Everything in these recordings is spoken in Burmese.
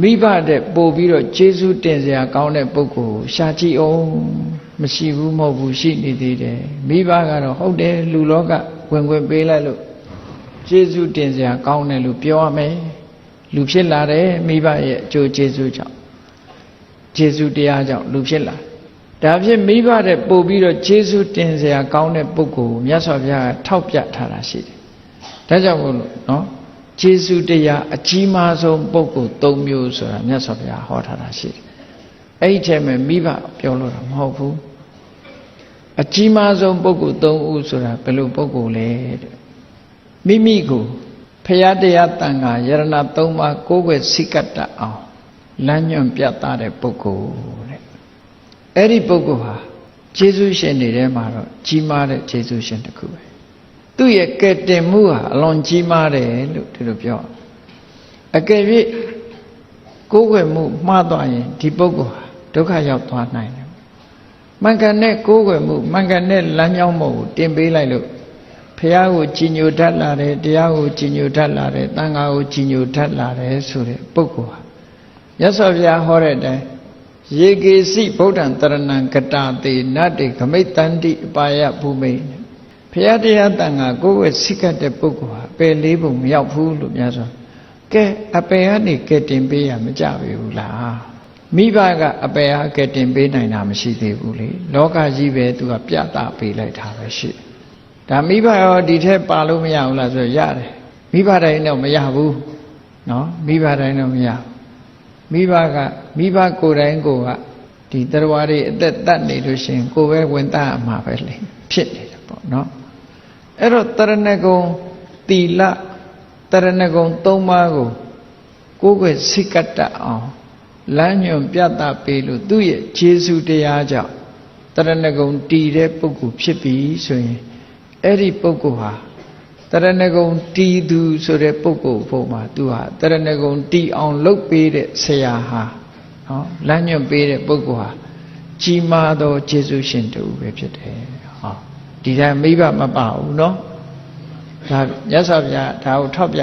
မိဘတဲ့ပို့ပြီးတော့ကျေးဇူးတင်စရာကောင်းတဲ့ပုဂ္ဂိုလ်ကိုရှာကြည့်အောင်မရှိဘူးမဟုတ်ဘူးရှိနေသေးတယ်မိဘကတော့ဟုတ်တယ်လူလောကဝင်ဝင်ပေးလိုက်လို့ကျေးဇူးတင်စရာကောင်းတယ်လို့ပြောရမယ်လူဖြစ်လာတယ်မိဘရဲ့အကျိုးကျေးဇူးကြောင့်ကျေးဇူးတရားကြောင့်လူဖြစ်လာဒါဖြင့်မိဘတဲ့ပို့ပြီးတော့ကျေးဇူးတင်စရာကောင်းတဲ့ပုဂ္ဂိုလ်ကိုမြတ်စွာဘုရားကထောက်ပြထားတာရှိတယ်ဒါကြောင့်မို့လို့နော် ကျေးဇူးတရားအကြီးမားဆုံးပုဂ္ဂိုလ်၃မျိုးဆိုတာမြတ်စွာဘုရားဟောထားတာရှိတယ်အဲ့ဒီထဲမှာမိဘပြောလို့တာမဟုတ်ဘူးအကြီးမားဆုံးပုဂ္ဂိုလ်၃ဦးဆိုတာဘယ်လိုပုဂ္ဂိုလ်လဲတဲ့မိမိကိုဖရာတရားတန်ခါယရဏ၃ပါးကိုးကွယ်စိကတ်တတ်အောင်လမ်းညွှန်ပြသတဲ့ပုဂ္ဂိုလ်တဲ့အဲ့ဒီပုဂ္ဂိုလ်ဟာကျေးဇူးရှင်တွေထဲမှာတော့ကြီးမားတဲ့ကျေးဇူးရှင်တစ်ခုပဲ သူ့ရဲ့ကယ်တင်မှုဟာအလွန်ကြီးမားတယ်လို့ဒီလိုပြောအကယ်၍ကိုးကွယ်မှုမှားသွားရင်ဒီပုဂ္ဂိုလ်ဟာဒုက္ခရောက်သွားနိုင်တယ်မှန်ကန်တဲ့ကိုးကွယ်မှုမှန်ကန်တဲ့လမ်းကြောင်းမှုကိုတင်ပေးလိုက်လို့ဖះကိုကြည်ညိုတတ်လာတယ်တရားကိုကြည်ညိုတတ်လာတယ်တန်ခါကိုကြည်ညိုတတ်လာတယ်ဆိုတဲ့ပုဂ္ဂိုလ်ဟာရသော်ဗျာဟောတဲ့အတိုင်းယေကေစီဗုဒ္ဓံတရဏံကတာတေနတ္တေခမိတ်တန္တိအပါယဘူမိ တ်ဖះတရားတန်ခါကိုယ်ဝဲစိကတ်တဲ့ပုဂ္ဂိုလ်ဟာပယ်လေးပုံမရောက်ဘူးလို့များဆိုကဲအပယ်ကနေကဲတင်ပေးရမကြပြီဘူးလားမိဘကအပယ်ဟာကဲတင်ပေးနိုင်တာမရှိသေးဘူးလေလောကကြီးပဲသူကပြတာပေးလိုက်တာပဲရှိတယ်ဒါမိဘရောဒီထက်ပါလို့မရဘူးလားဆိုရတယ်မိဘတိုင်းတော့မရဘူးနော်မိဘတိုင်းတော့မရမိဘကမိဘကိုယ်တိုင်းကိုကဒီတရားတွေအသက်တတ်နေလို့ရှိရင်ကိုယ်ပဲဝင်တတ်အမှာပဲလေဖြစ်နေတယ်ပေါ့နော် အဲ့တော့တရဏဂုံတီလတရဏဂုံ၃ပါးကိုကိုယ်ွယ်စိတ်ကတတ်အောင်လမ်းညွန်ပြသပေးလို့သူ့ရဲ့ခြေဆုတရားကြောင့်တရဏဂုံတည်တဲ့ပုဂ္ဂိုလ်ဖြစ်ပြီဆိုရင်အဲ့ဒီပုဂ္ဂိုလ်ဟာတရဏဂုံတည်သူဆိုတဲ့ပုဂ္ဂိုလ်ဖို့မှာသူဟာတရဏဂုံတည်အောင်လုပ်ပေးတဲ့ဆရာဟာနော်လမ်းညွန်ပေးတဲ့ပုဂ္ဂိုလ်ဟာကြီးမားသောခြေဆုရှင်တူပဲဖြစ်တယ်ဟော ဒီတိုင်းမိဘမပါဘူးနော်ဒါမြတ်စွာဘုရားဒါကိုထောက်ပြ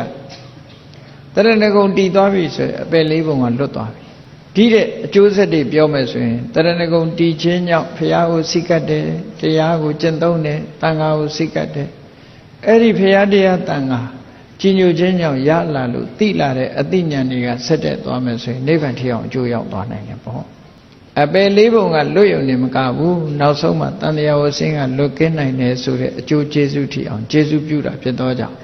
တရဏဂုံတည်သွားပြီဆိုရင်အပယ်လေးပုံကလွတ်သွားပြီဒီတဲ့အကျိုးဆက်တွေပြောမယ်ဆိုရင်တရဏဂုံတည်ခြင်းကြောင့်ဘုရားကိုစိတ်ကတ်တယ်တရားကိုကျင့်သုံးတယ်တန်ခါကိုစိတ်ကတ်တယ်အဲ့ဒီဘုရားတရားတန်ခါကြီးညိုခြင်းကြောင့်ရလာလို့တိလာတဲ့အသိဉာဏ်တွေကဆက်တက်သွားမယ်ဆိုရင်နိဗ္ဗာန်ထီအောင်အကျိုးရောက်သွားနိုင်တယ်ပေါ့ အပယ်လေးပုံကလွတ်ယုံနေမကဘူးနောက်ဆုံးမှတန်တရားဝဆင်းကလွတ်ကင်းနိုင်တယ်ဆိုတဲ့အကျိုးကျေးဇူးထီအောင်ကျေးဇူးပြုတာဖြစ်သောကြောင့်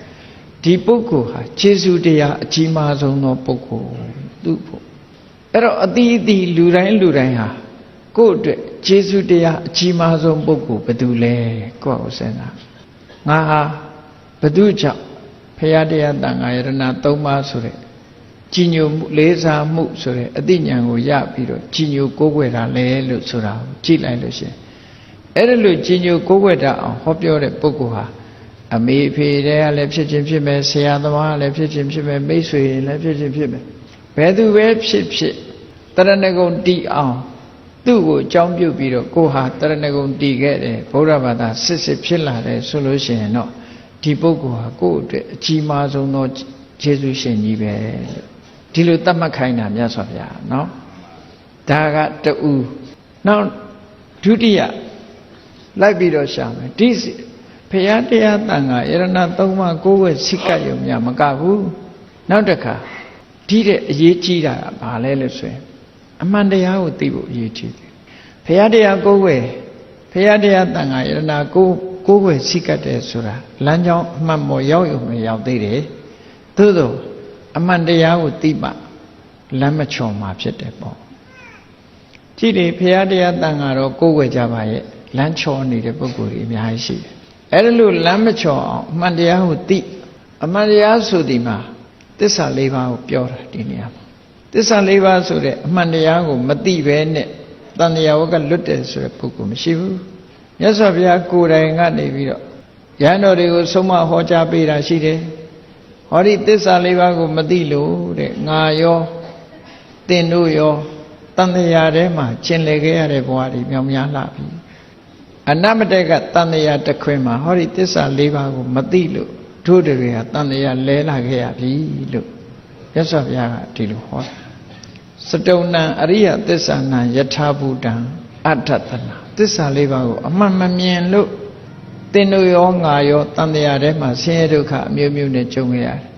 ဒီပုဂ္ဂိုလ်ဟာကျေးဇူးတရားအကြီးမားဆုံးသောပုဂ္ဂိုလ်သူ့ဖို့အဲ့တော့အတိအတိလူတိုင်းလူတိုင်းဟာကိုယ့်အတွက်ကျေးဇူးတရားအကြီးမားဆုံးပုဂ္ဂိုလ်ဘယ်သူလဲကိုယ့်ကိုစဉ်းစားငါဟာဘယ်သူကြောင့်ဖရာတရားတန်ခါယရဏ၃ပါးဆိုတဲ့ ကြီးညိုမှုလေးစားမှုဆိုတဲ့အသိဉာဏ်ကိုရပြီးတော့ကြီးညိုကိုးကွယ်တာလဲလို့ဆိုတာကိုကြည့်လိုက်လို့ရှိရင်အဲ့ဒါလို့ကြီးညိုကိုးကွယ်တတ်အောင်ဟောပြောတဲ့ပုဂ္ဂိုလ်ဟာအမေဖေတဲ့ကလည်းဖြစ်ခြင်းဖြစ်မယ်ဆရာသမားကလည်းဖြစ်ခြင်းဖြစ်မယ်မိတ်ဆွေလည်းဖြစ်ခြင်းဖြစ်မယ်ဘယ်သူပဲဖြစ်ဖြစ်တရဏဂုံတီအောင်သူ့ကိုအကြောင်းပြုပြီးတော့ကိုဟာတရဏဂုံတီခဲ့တယ်ဗုဒ္ဓဘာသာစစ်စစ်ဖြစ်လာတယ်ဆိုလို့ရှိရင်တော့ဒီပုဂ္ဂိုလ်ဟာကိုယ့်အတွက်အကြီးမားဆုံးသောယေရှုရှင်ကြီးပဲလို့ ဒီလိုသတ်မှတ်ခိုင်းတာမြတ်စွာဘုရားနော်ဒါကတူနောက်ဒုတိယလိုက်ပြီးတော့ရှာမယ်ဒီဖရာတရားတန်ခါယရဏသုံးပါးကိုယ်ဝဲစိတ်ကပ်ရုံများမကဘူးနောက်တစ်ခါဒီတဲ့အရေးကြီးတာကဘာလဲလို့ဆိုရင်အမှန်တရားကိုသိဖို့အရေးကြီးတယ်ဖရာတရားကိုယ်ဝဲဖရာတရားတန်ခါယရဏကိုကိုယ်ဝဲစိတ်ကပ်တယ်ဆိုတာလမ်းကြောင်းအမှန်ပေါ်ရောက်ရုံနဲ့ရောက်သေးတယ်သို့သော အမှန်တရားကိုသိမှလမ်းမချော်မှာဖြစ်တယ်ပေါ့ကြည့်လေဖရာတရားတန်ခါတော့ကိုယ်ဝဲကြပါရဲ့လမ်းချော်နေတဲ့ပုဂ္ဂိုလ်တွေအများကြီးရှိတယ်အဲ့ဒါလို့လမ်းမချော်အောင်အမှန်တရားကိုသိအမှန်တရားဆိုဒီမှာသစ္စာလေးပါးကိုပြောတာဒီနေရာမှာသစ္စာလေးပါးဆိုတဲ့အမှန်တရားကိုမသိဘဲနဲ့တန်တရားဝကလွတ်တယ်ဆိုတဲ့ပုဂ္ဂိုလ်မရှိဘူးမြတ်စွာဘုရားကိုယ်တိုင်ကနေပြီးတော့ရဟန်းတော်တွေကိုဆုံးမဟောကြားပေးတာရှိတယ် ဟောဒီသစ္စာလေးပါးကိုမသိလို့တဲ့ငါရောသင်တို့ရောတန်တရားထဲမှာကျင်လည်ခဲ့ရတဲ့ဘဝတွေမြောင်များလာပြီအနမတက်ကတန်တရားတစ်ခွင်မှာဟောဒီသစ္စာလေးပါးကိုမသိလို့တို့တွေကတန်တရားလဲလာခဲ့ရပြီလို့ရသော်ဘုရားကဒီလိုဟောတာစတုံဏံအရိယသစ္ဆာနံယထာဘူတံအဋ္ဌတနာသစ္စာလေးပါးကိုအမှန်မမြင်လို့ သင်တို့ရောငါရောတန်တရားထဲမှာဆင်းရဲဒုက္ခအမျိုးမျိုးနဲ့ကြုံရရတယ်